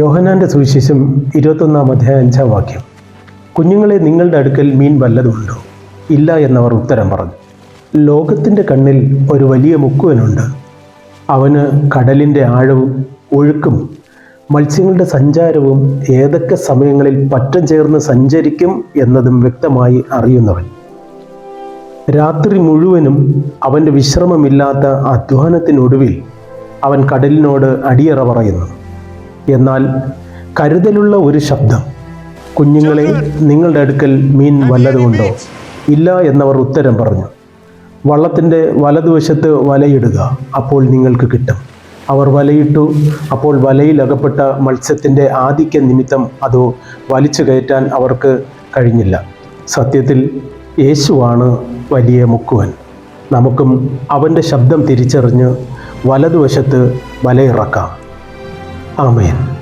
യോഹനാന്റെ സുവിശേഷം ഇരുപത്തൊന്നാം അധ്യായ അഞ്ചാം വാക്യം. കുഞ്ഞുങ്ങളെ നിങ്ങളുടെ അടുക്കൽ മീൻ വല്ലതുണ്ടോ? ഇല്ല എന്നവർ ഉത്തരം പറഞ്ഞു. ലോകത്തിന്റെ കണ്ണിൽ ഒരു വലിയ മുക്കുവനുണ്ട്. അവന് കടലിന്റെ ആഴവും ഒഴുക്കും മത്സ്യങ്ങളുടെ സഞ്ചാരവും ഏതൊക്കെ സമയങ്ങളിൽ പറ്റം ചേർന്ന് സഞ്ചരിക്കും എന്നതും വ്യക്തമായി അറിയുന്നവൻ. രാത്രി മുഴുവനും അവന്റെ വിശ്രമമില്ലാത്ത അധ്വാനത്തിനൊടുവിൽ അവൻ കടലിനോട് അടിയറ പറയുന്നു. എന്നാൽ കരുതലുള്ള ഒരു ശബ്ദം കുഞ്ഞുങ്ങളെ നിങ്ങളുടെ അടുക്കൽ മീൻ വല്ലതുമുണ്ടോ ഇല്ല എന്നവർ ഉത്തരം പറഞ്ഞു. വള്ളത്തിന്റെ വലതുവശത്ത് വലയിടുക അപ്പോൾ നിങ്ങൾക്ക് കിട്ടും. അവർ വലയിട്ടു അപ്പോൾ വലയിൽ അകപ്പെട്ട മത്സ്യത്തിന്റെ ആധിക്യ നിമിത്തം അതോ വലിച്ചു കയറ്റാൻ അവർക്ക് കഴിഞ്ഞില്ല. സത്യത്തിൽ യേശുവാണ് വലിയ മുക്കുവൻ. നമുക്കും അവന്റെ ശബ്ദം തിരിച്ചറിഞ്ഞ് വലതുവശത്ത് വലയിറക്കാം. Amen.